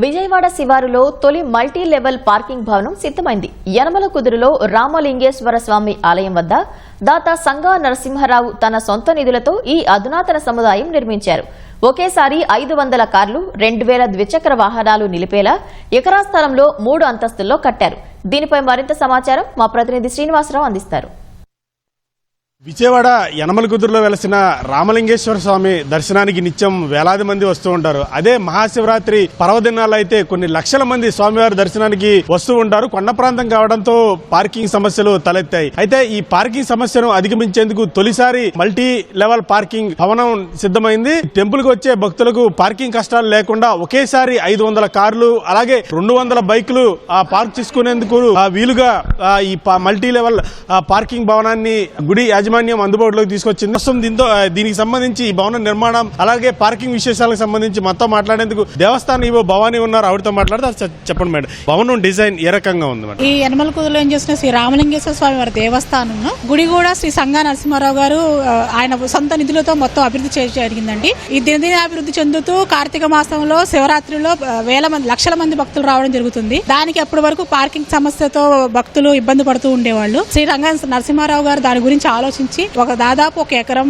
విజయవాడ శివారులో తొలి multi level parking భవనం సిద్దమైంది యనమల కుదురులో రామలింగేశ్వర స్వామి ఆలయం వద్ద దాత సంగా నరసింహారావు తన సొంత నిధులతో ఈ అధునాతన సముదాయం నిర్మించారు. ఒకేసారి ఐదు వందల కార్లు రెండు వేల ద్విచక్ర వాహనాలు నిలిపేలా ఎకరా స్థలంలో మూడు అంతస్తుల్లో కట్టారు. దీనిపై మరింత సమాచారం మా ప్రతినిధి శ్రీనివాసరావు అందిస్తారు. విజయవాడ యనమలగుదురులో వెలసిన రామలింగేశ్వర స్వామి దర్శనానికి నిత్యం వేలాది మంది వస్తూ ఉంటారు. అదే మహాశివరాత్రి పర్వదినాలు అయితే కొన్ని లక్షల మంది స్వామివారి దర్శనానికి వస్తూ ఉంటారు. కొండ ప్రాంతం కావడంతో పార్కింగ్ సమస్యలు తలెత్తాయి. అయితే ఈ పార్కింగ్ సమస్యను అధిగమించేందుకు తొలిసారి మల్టీ లెవెల్ పార్కింగ్ భవనం సిద్ధమైంది. టెంపుల్కు వచ్చే భక్తులకు పార్కింగ్ కష్టాలు లేకుండా ఒకేసారి ఐదు వందల కార్లు అలాగే రెండు వందల బైకులు ఆ పార్క్ చేసుకునేందుకు ఆ వీలుగా ఈ మల్టీ లెవెల్ పార్కింగ్ భవనాన్ని గుడి యాజమాన్యం అందుబాటులోకి తీసుకొచ్చింది. ప్రస్తుతం దీంతో దీనికి సంబంధించి ఈ భవన నిర్మాణం అలాగే పార్కింగ్ విశేషాలకు సంబంధించి మొత్తం మాట్లాడేందుకు దేవస్థానం ఇవో భవానీ ఉన్నారు. ఆవిడతో మాట్లాడితే చెప్పండి మేడం. భవనం డిజైన్ ఏ రకంగా ఉంది మేడం? ఈ యనమల కుదులో ఏం చేసిన శ్రీ రామలింగేశ్వర స్వామి వారి దేవస్థానం గుడి కూడా శ్రీ సంగా నరసింహారావు గారు ఆయన సొంత నిధులతో మొత్తం అభివృద్ధి చేయడం జరిగిందండి. ఈ దినదిన అభివృద్ధి చెందుతూ కార్తీక మాసంలో శివరాత్రిలో వేల మంది లక్షల మంది భక్తులు రావడం జరుగుతుంది. దానికి అప్పటి వరకు పార్కింగ్ సమస్యతో భక్తులు ఇబ్బంది పడుతూ ఉండేవాళ్ళు. శ్రీ రంగ నరసింహారావు గారు దాని గురించి ఆలోచించి ఒక దాదాపు ఒక ఎకరం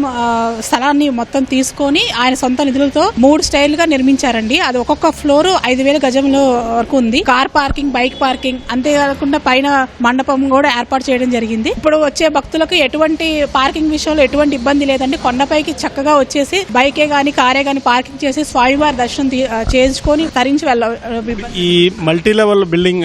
స్థలాన్ని మొత్తం తీసుకొని ఆయన సొంత నిధులతో మూడు స్టైల్గా నిర్మించారండి. అది ఒక్కొక్క ఫ్లోర్ ఐదు వేల గజంలో వరకు ఉంది. కార్ పార్కింగ్ బైక్ పార్కింగ్ అంతేకాకుండా పైన మండపం కూడా ఏర్పాటు చేయడం జరిగింది. ఇప్పుడు వచ్చే భక్తులకు ఎటువంటి పార్కింగ్ విషయంలో ఎటువంటి ఇబ్బంది లేదండి. కొండపైకి చక్కగా వచ్చేసి బైకే గాని కారే గాని పార్కింగ్ చేసి స్వామివారి దర్శనం చేయించుకొని తరించి వెళ్ళ ఈ multi level building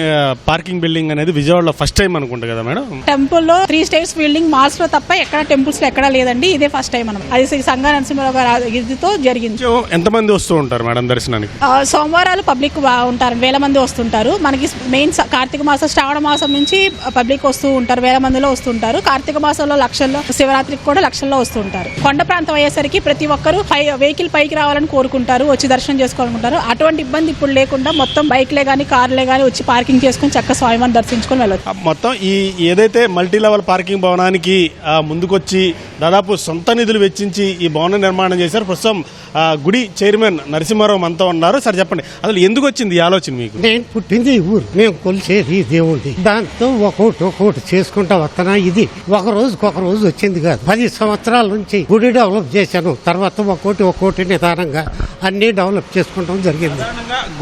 parking building అనేది విజయవాడలో ఫస్ట్ టైం అనుకుంటా కదా మేడం? టెంపుల్లో త్రీ స్టేట్స్ బిల్డింగ్ మాల్స్లో తప్ప ఎక్కడ టెంపుల్స్లో ఎక్కడా లేదండి ఇదే ఫస్ట్ టైం మనం అది సంగా నరసింహారావు గారి ఇదితో జరిగింది. ఎంతమంది వస్తూ ఉంటారు మేడం దర్శనానికి? సోమవారాలు పబ్లిక్ ఉంటారు వేల మంది వస్తుంటారు. మనకి మెయిన్ కార్తీక మాసం శ్రావణ మాసం నుంచి పబ్లిక్ వస్తూ ఉంటారు వేల మందిలో వస్తుంటారు కార్తీక మాసంలో లక్షల్లో శివరాత్రికి కూడా లక్షల్లో వస్తుంటారు కొండ ప్రాంతం అయ్యేసరికి ప్రతి ఒక్కరు వెహికల్ పైకి రావాలని కోరుకుంటారు వచ్చి దర్శనం చేసుకోవాలనుకుంటారు. అటువంటి ఇబ్బంది ఇప్పుడు లేకుండా మొత్తం బైక్లే కానీ కార్లే కానీ వచ్చి పార్కింగ్ చేసుకుని చక్క స్వామివారిని దర్శించుకొని వెళ్ళొచ్చు. మొత్తం ఈ ఏదైతే మల్టీ లెవెల్ పార్కింగ్ భవనానికి ఆ, ముందుకొచ్చి దాదాపు సొంత నిధులు వెచ్చించి ఈ భవన నిర్మాణం చేశారు. ప్రస్తుతం గుడి చైర్మన్ నరసింహారావు మనతో ఉన్నారు. సార్ చెప్పండి. అసలు ఎందుకు వచ్చింది ఈ ఆలోచన మీకు? నేను పుట్టింది ఈ ఊరు. మేము కొలిసేది ఈ దేవుడిని దాంతో ఒక్కొక్కటి ఒక్కొక్కటి చేసుకుంటా వస్తున్నా ఇది. ఒక రోజుకి ఒక రోజు వచ్చింది కాదు. పది సంవత్సరాల నుంచి గుడి డెవలప్ చేశాను. తర్వాత ఒక్కోటి ఒక్కోటి నిదానంగా అన్ని డెవలప్ చేసుకుంటాం జరిగింది.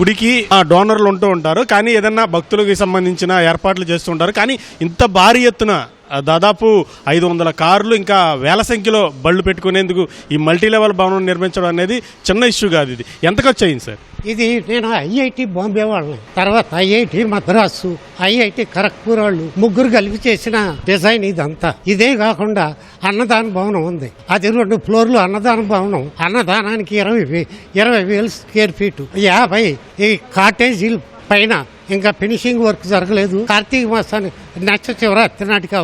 గుడికి ఆ, డోనర్లు ఉంటూ ఉంటారు. కానీ ఏదన్నా భక్తులకు సంబంధించిన ఏర్పాట్లు చేస్తూ ఉంటారు. కానీ ఇంత భారీ ఎత్తున దాదాపు ఐదు వందల కార్లు ఇంకా వేల సంఖ్యలో బళ్ళు పెట్టుకునేందుకు ఈ మల్టీ లెవెల్ భవనం నిర్మించడం అనేది చిన్న ఇష్యూ కాదు ఇది. ఎంత ఖర్చు అయింది సార్? ఇది నేను ఐఐటి బాంబే వాళ్ళని తర్వాత ఐఐటి మద్రాసు ఐఐటి ఖరగ్పూర్ వాళ్ళు ముగ్గురు కలిపి చేసిన డిజైన్ ఇదంతా. ఇదే కాకుండా అన్నదాన భవనం ఉంది. అది రెండు ఫ్లోర్లు అన్నదాన భవనం. అన్నదానానికి ఇరవై ఇరవై వేలు స్క్వేర్ ఫీట్. యాభై ఈ కాటేజీలు పైన ఇంకా ఫినిషింగ్ వర్క్ జరగలేదు. కార్తీక మాసాన్ని నెక్స్ట్ శివరాత్రి నాటికి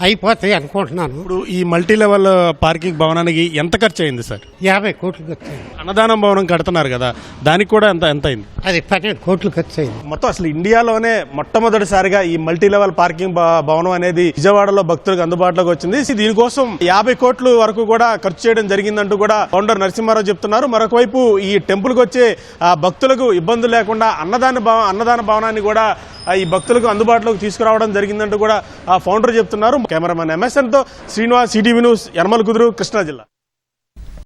అయిపోతాయి అనుకుంటున్నాను. ఇప్పుడు ఈ మల్టీ లెవెల్ పార్కింగ్ భవనానికి ఎంత ఖర్చు అయింది సార్? యాభై కోట్లు ఖర్చు అయింది అన్నదానం భవనం కడుతున్నారు కదా దానికి కూడా ఎంత ఎంత అయింది? అది పన్నెండు కోట్లు ఖర్చు అయింది మొత్తం అసలు ఇండియాలోనే మొట్టమొదటిసారిగా ఈ మల్టీ లెవెల్ పార్కింగ్ భవనం అనేది విజయవాడలో భక్తులకు అందుబాటులోకి వచ్చింది. దీనికోసం యాభై కోట్లు వరకు కూడా ఖర్చు చేయడం జరిగిందంటూ కూడా ఫౌండర్ నరసింహారావు చెప్తున్నారు. మరొక వైపు ఈ టెంపుల్కు వచ్చే భక్తులకు ఇబ్బంది లేకుండా అన్నదాన భవ- అన్నదాన భవనాన్ని కూడా ఈ భక్తులకు అందుబాటులోకి తీసుకురావడం జరిగిందంటూ కూడా ఆ ఫౌండర్ చెప్తున్నారు. కెమెరామెన్ ఎంఎస్ఎన్తో Srinivas CTV news Yanamalakuduru Krishna జిల్లా.